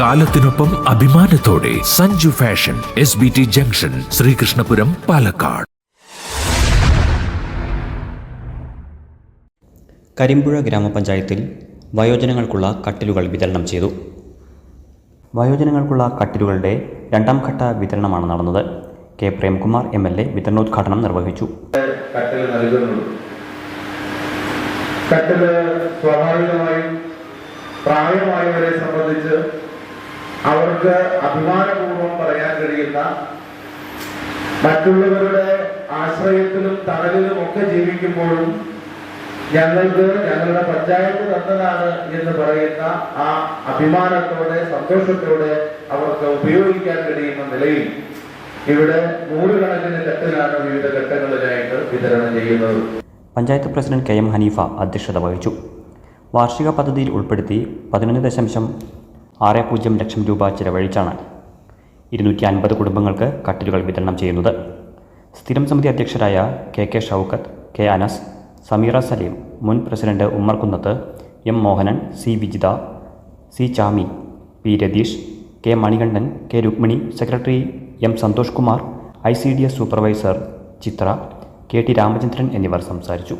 കാലത്തിനൊപ്പം അഭിമാനത്തോടെ Sanju fashion S B T junction Sreekrishnapuram Palakkad. Karimpuzha ഗ്രാമപഞ്ചായത്തിൽ വയോജനങ്ങൾക്കുള്ള കട്ടിലുകൾ വിതരണം ചെയ്തു. വയോജനങ്ങൾക്കുള്ള കട്ടിലുകളുടെ രണ്ടാം ഘട്ട വിതരണമാണ് നടന്നത്. K Premkumar M L A വിതരണോദ്ഘാടനം നിർവഹിച്ചു. കട്ടിൽ സ്വാഭാവികമായും പ്രായമായവരെ സംബന്ധിച്ച് അവർക്ക് അഭിമാനപൂർവം പറയാൻ കഴിയുന്ന മറ്റുള്ളവരുടെ ആശ്രയത്തിലും തണലിലും ഒക്കെ ജീവിക്കുമ്പോഴും ഞങ്ങൾക്ക് ഞങ്ങളുടെ പഞ്ചായത്ത് തന്നതാണ് എന്ന് പറയുന്ന ആ അഭിമാനത്തോടെ സന്തോഷത്തോടെ അവർക്ക് ഉപയോഗിക്കാൻ കഴിയുന്ന നിലയിൽ ഇവിടെ നൂറുകണക്കിന് കെട്ടിലാണ് വിവിധ ഘട്ടങ്ങളിലായിട്ട് വിതരണം ചെയ്യുന്നത്. Panchayat president K M Haneefa അധ്യക്ഷത വഹിച്ചു. വാർഷിക പദ്ധതിയിൽ ഉൾപ്പെടുത്തി പതിനൊന്ന് ദശാംശം ആറ് പൂജ്യം ലക്ഷം രൂപ ചിലവഴിച്ചാണ് ഇരുന്നൂറ്റി അൻപത് കുടുംബങ്ങൾക്ക് കട്ടിലുകൾ വിതരണം ചെയ്യുന്നത്. സ്ഥിരം സമിതി അധ്യക്ഷരായ K K Shoukath K Anas Sameera Saleem മുൻ president Ummer Kunnath M Mohanan C Vijitha C Chami P Ratheesh K Manikandan K Rukmini secretary M Santhosh Kumar I C D S supervisor Chithra K T Ramachandran എന്നിവർ സംസാരിച്ചു.